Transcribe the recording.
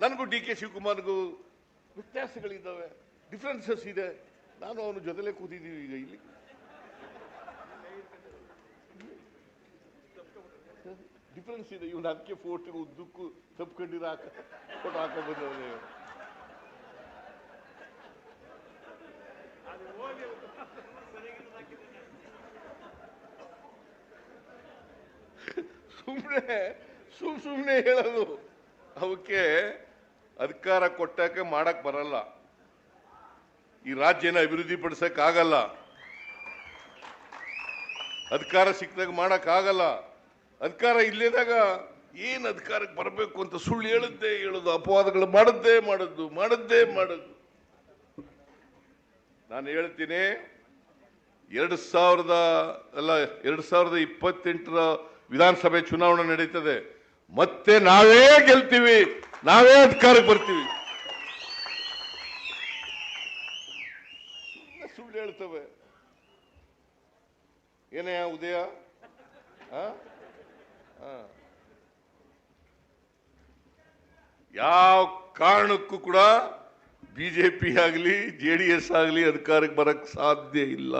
ನನಗೂ D K ಶಿವಕುಮಾರ್ಗೂ ವ್ಯತ್ಯಾಸಗಳಿದ್ದಾವೆ ಡಿಫ್ರೆನ್ಸಸ್ ಇದೆ. ನಾನು ಅವನ ಜೊತೆಲೇ ಕೂತಿದ್ದೀವಿ ಈಗ ಇಲ್ಲಿ. ಡಿಫ್ರೆನ್ಸ್ ಇದೆ. ಇವನು ಅದಕ್ಕೆ ಫೋಟೋ, ಉದ್ದಕ್ಕೂ ತಪ್ಕೊಂಡಿರೋ ಹಾಕ ಫೋಟೋ ಹಾಕ ಬಂದವನೇ ಸುಮ್ಮನೆ ಸುಮ್ ಸುಮ್ಮನೆ ಹೇಳೋದು ಅವಕ್ಕೆ ಅಧಿಕಾರ ಕೊಟ್ಟಕ್ಕೆ ಮಾಡಕ್ ಬರಲ್ಲ. ಈ ರಾಜ್ಯನ ಅಭಿವೃದ್ಧಿ ಆಗಲ್ಲ ಅಧಿಕಾರ ಸಿಕ್ಕಿದಾಗ ಮಾಡಕ್ ಆಗಲ್ಲ ಅಧಿಕಾರ ಇಲ್ಲದಾಗ ಏನ್ ಅಧಿಕಾರಕ್ಕೆ ಬರಬೇಕು ಅಂತ ಸುಳ್ಳು ಹೇಳುತ್ತೆ ಹೇಳೋದು, ಅಪವಾದಗಳು ಮಾಡದ್ದೇ ಮಾಡದ್ದು ಮಾಡದ್ದೇ ಮಾಡದ್ದು ನಾನು ಹೇಳ್ತೀನಿ, ಎರಡು ಸಾವಿರದ, ಅಲ್ಲ, ಎರಡು ಸಾವಿರದ ಇಪ್ಪತ್ತೆಂಟರ ವಿಧಾನಸಭೆ ಚುನಾವಣೆ ನಡೀತದೆ. ಮತ್ತೆ ನಾವೇ ಗೆಲ್ತೀವಿ. ನಾವೇ ಅಧಿಕಾರಕ್ಕೆ ಬರ್ತೀವಿ. ಸುಳ್ಳು ಹೇಳ್ತವೆ. ಏನೇ ಉದಯ. ಯಾವ ಕಾರಣಕ್ಕೂ ಕೂಡ ಬಿಜೆಪಿ ಆಗಲಿ, ಜೆ ಡಿ ಎಸ್ ಆಗಲಿ ಅಧಿಕಾರಕ್ಕೆ ಬರಕ್ಕೆ ಸಾಧ್ಯ ಇಲ್ಲ.